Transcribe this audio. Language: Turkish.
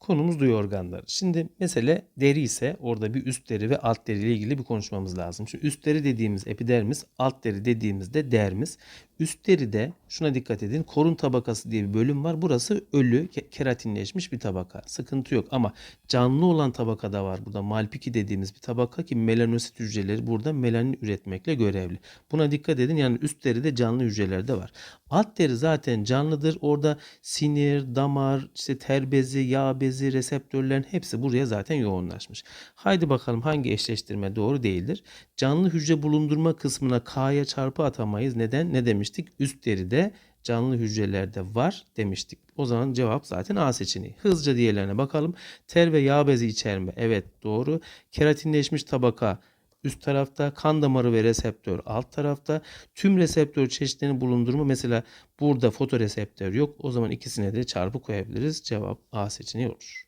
Konumuz duyu organları. Şimdi mesele deri ise orada bir üst deri ve alt deri ile ilgili bir konuşmamız lazım. Şimdi üst deri dediğimiz epidermis, alt deri dediğimizde dermis. Üst deride şuna dikkat edin. Korun tabakası diye bir bölüm var. Burası ölü, ke- keratinleşmiş bir tabaka. Sıkıntı yok ama canlı olan tabaka da var. Burada malpiki dediğimiz bir tabaka ki melanosit hücreleri burada melanin üretmekle görevli. Buna dikkat edin. Yani üst deride canlı hücreler de var. Alt deri zaten canlıdır. Orada sinir, damar, işte ter bezi, yağ bezi, reseptörlerin hepsi buraya zaten yoğunlaşmış. Haydi bakalım hangi eşleştirme doğru değildir? Canlı hücre bulundurma kısmına K'ya çarpı atamayız. Neden? Ne demiştik? Üst deride canlı hücrelerde var demiştik. O zaman cevap zaten A seçeneği. Hızlıca diğerlerine bakalım. Ter ve yağ bezi içerme. Evet doğru. Keratinleşmiş tabaka üst tarafta, kan damarı ve reseptör alt tarafta. Tüm reseptör çeşitlerini bulundurma mesela burada fotoreseptör yok. O zaman ikisine de çarpı koyabiliriz. Cevap A seçeneği olur.